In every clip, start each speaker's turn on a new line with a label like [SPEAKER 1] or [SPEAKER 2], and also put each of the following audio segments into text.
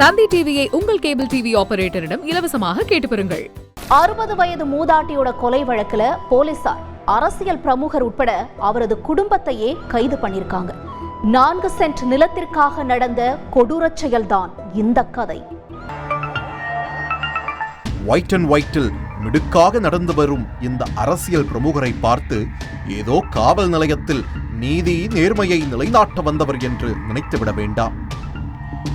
[SPEAKER 1] தந்தி டிவியை உங்கள் cable TV ஆபரேட்டரிடம் இலவசமாக கேட்டு பெறுங்கள்.
[SPEAKER 2] அறுபது வயது மூதாட்டியோட கொலை வழக்குல போலீசார் அரசியல் பிரமுகர் உட்பட அவரது குடும்பத்தையே கைது பண்ணிருக்காங்க நான்கு சென்ட் நிலத்திற்காக நடந்த கொடூரச் செயல்தான் இந்த கதை.
[SPEAKER 3] ஒயிட் அண்ட் ஒயிட்டில் மிடுக்காக நடந்து வரும் இந்த அரசியல் பிரமுகரை பார்த்து ஏதோ காவல் நிலையத்தில் நீதி நேர்மையை நிலைநாட்ட வந்தவர் என்று நினைத்துவிட வேண்டாம்.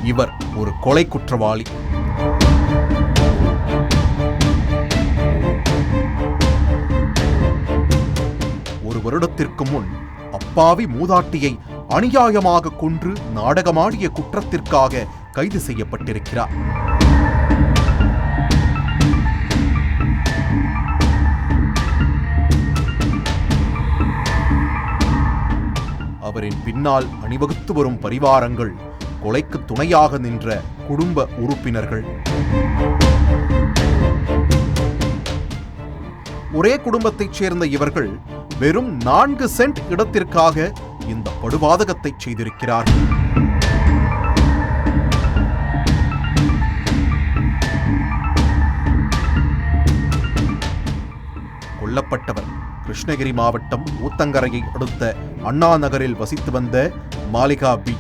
[SPEAKER 3] இவர் ஒரு கொலை குற்றவாளி. ஒரு வருடத்திற்கு முன் அப்பாவி மூதாட்டியை அநியாயமாக கொன்று நாடகமாடிய குற்றத்திற்காக கைது செய்யப்பட்டிருக்கிறார். அவரின் பின்னால் அணிவகுத்து வரும் பரிவாரங்கள் கொலைக்கு துணையாக நின்ற குடும்ப உறுப்பினர்கள். ஒரே குடும்பத்தைச் சேர்ந்த இவர்கள் வெறும் நான்கு சென்ட் இடத்திற்காக இந்த படுபாதகத்தை செய்திருக்கிறார்கள். கொல்லப்பட்டவர் கிருஷ்ணகிரி மாவட்டம் ஊத்தங்கரையை அடுத்த அண்ணா நகரில் வசித்து வந்த மாலிகா பி.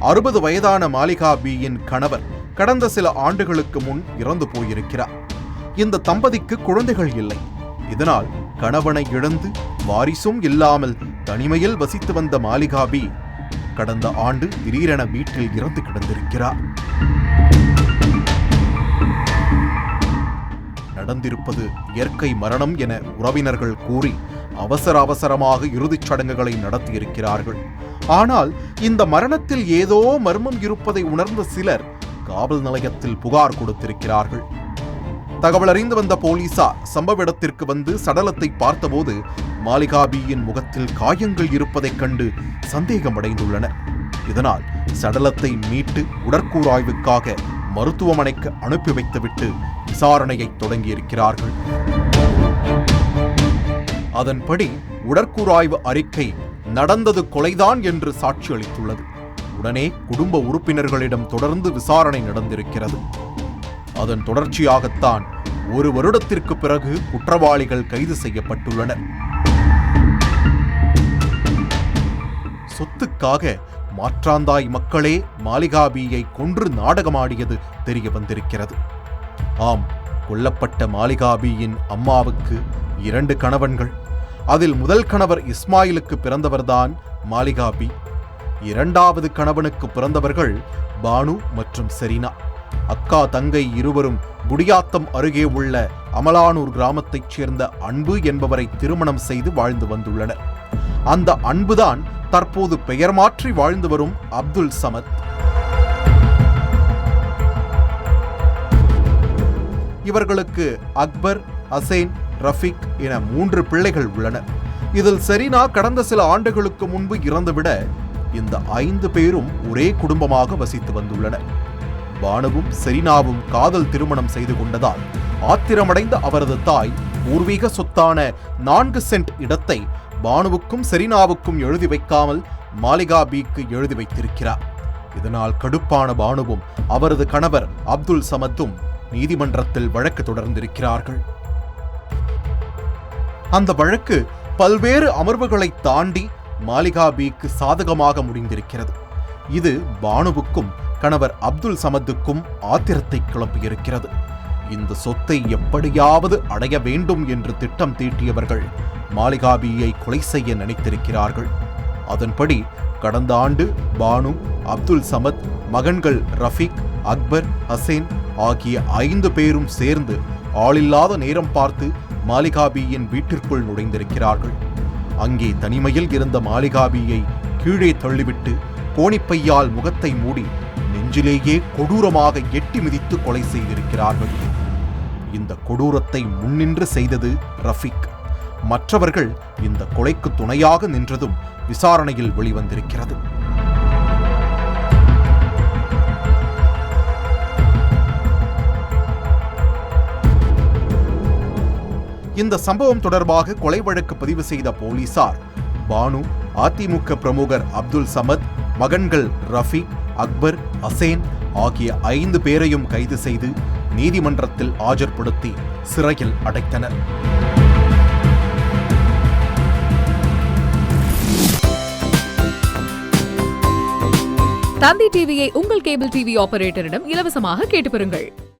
[SPEAKER 3] அறுபது வயதான மாலிகா பியின் கணவர் கடந்த சில ஆண்டுகளுக்கு முன் இறந்து போயிருக்கிறார். இந்த தம்பதிக்கு குழந்தைகள் இல்லை. இதனால் கணவனை இழந்து வாரிசும் இல்லாமல் தனிமையில் வசித்து வந்த மாலிகா பி கடந்த ஆண்டு திடீரென வீட்டில் இறந்து கிடந்திருக்கிறார். நடந்திருப்பது இயற்கை மரணம் என உறவினர்கள் கூறி அவசர அவசரமாக இறுதிச் சடங்குகளை நடத்தியிருக்கிறார்கள். ஆனால் இந்த மரணத்தில் ஏதோ மர்மம் இருப்பதை உணர்ந்த சிலர் காவல் நிலையத்தில் புகார் கொடுத்திருக்கிறார்கள். தகவல் அறிந்து வந்த போலீசார் சம்பவ இடத்திற்கு வந்து சடலத்தை பார்த்தபோது மாலிகாபியின் முகத்தில் காயங்கள் இருப்பதைக் கண்டு சந்தேகமடைந்துள்ளனர். இதனால் சடலத்தை மீட்டு உடற்கூராய்வுக்காக மருத்துவமனைக்கு அனுப்பி வைத்துவிட்டு விசாரணையை தொடங்கியிருக்கிறார்கள். அதன்படி உடற்கூராய்வு அறிக்கை நடந்தது கொலைதான் என்று சாட்சி அளித்துள்ளது. உடனே குடும்ப உறுப்பினர்களிடம் தொடர்ந்து விசாரணை நடந்திருக்கிறது. அதன் தொடர்ச்சியாகத்தான் ஒரு வருடத்திற்கு பிறகு குற்றவாளிகள் கைது செய்யப்பட்டுள்ளனர். சொத்துக்காக மாற்றாந்தாய் மக்களே மாலிகாபியை கொன்று நாடகமாடியது தெரிய வந்திருக்கிறது. ஆம் கொல்லப்பட்ட மாலிகாபியின் அம்மாவுக்கு இரண்டு கணவன்கள். அதில் முதல் கணவர் இஸ்மாயிலுக்கு பிறந்தவர்தான் மாலிகாபி. இரண்டாவது கணவனுக்கு பிறந்தவர்கள் பானு மற்றும் செரீனா. அக்கா தங்கை இருவரும் குடியாத்தம் அருகே உள்ள அமலானூர் கிராமத்தைச் சேர்ந்த அன்பு என்பவரை திருமணம் செய்து வாழ்ந்து வந்துள்ளனர். அந்த அன்புதான் தற்போது பெயர் மாற்றி வாழ்ந்து வரும் அப்துல் சமத். இவர்களுக்கு அக்பர் அசேன் ரஃபிக் என மூன்று பிள்ளைகள் உள்ளனர். இதில் செரீனா கடந்த சில ஆண்டுகளுக்கு முன்பு இறந்துவிட இந்த ஐந்து பேரும் ஒரே குடும்பமாக வசித்து வந்துள்ளனர். பானுவும் செரீனாவும் காதல் திருமணம் செய்து கொண்டதால் ஆத்திரமடைந்த அவரது தாய் பூர்வீக சொத்தான நான்கு சென்ட் இடத்தை பானுவுக்கும் செரீனாவுக்கும் எழுதி வைக்காமல் மாலிகா பிக்கு எழுதி வைத்திருக்கிறார். இதனால் கடுப்பான பானுவும் அவரது கணவர் அப்துல் சமத்தும் நீதிமன்றத்தில் வழக்கு தொடர்ந்திருக்கிறார்கள். அந்த வழக்கு பல்வேறு அமர்வுகளை தாண்டி மாலிகா பிக்கு சாதகமாக முடிந்திருக்கிறது. இது பானுவுக்கும் கணவர் அப்துல் சமத்துக்கும் ஆத்திரத்தை கிளப்பியிருக்கிறது. இந்த சொத்தை எப்படியாவது அடைய வேண்டும் என்று திட்டம் தீட்டியவர்கள் மாலிகாபியை கொலை செய்ய நினைத்திருக்கிறார்கள். அதன்படி கடந்த ஆண்டு பானு அப்துல் சமத் மகன்கள் ரஃபீக் அக்பர் ஹசேன் ஆகிய ஐந்து பேரும் சேர்ந்து ஆளில்லாத நேரம் பார்த்து மாலிகாபியின் வீட்டிற்குள் நுழைந்திருக்கிறார்கள். அங்கே தனிமையில் இருந்த மாலிகாபியை கீழே தள்ளிவிட்டு கோணிப்பையால் முகத்தை மூடி நெஞ்சிலேயே கொடூரமாக எட்டி மிதித்து கொலை செய்திருக்கிறார்கள். இந்த கொடூரத்தை முன்னின்று செய்தது ரஃபிக். மற்றவர்கள் இந்த கொலைக்கு துணையாக நின்றதும் விசாரணையில் வெளிவந்திருக்கிறது. இந்த சம்பவம் தொடர்பாக கொலை வழக்கு பதிவு செய்த போலீசார் பானு அதிமுக பிரமுகர் அப்துல் சமத் மகன்கள் ரஃபீக் அக்பர் அசேன் ஆகிய ஐந்து பேரையும் கைது செய்து நீதிமன்றத்தில் ஆஜர்படுத்தி சிறையில் அடைத்தனர்.
[SPEAKER 1] தந்தி டிவியை உங்கள் கேபிள் டிவி ஆபரேட்டரிடம் இலவசமாக கேட்டு பெறுங்கள்.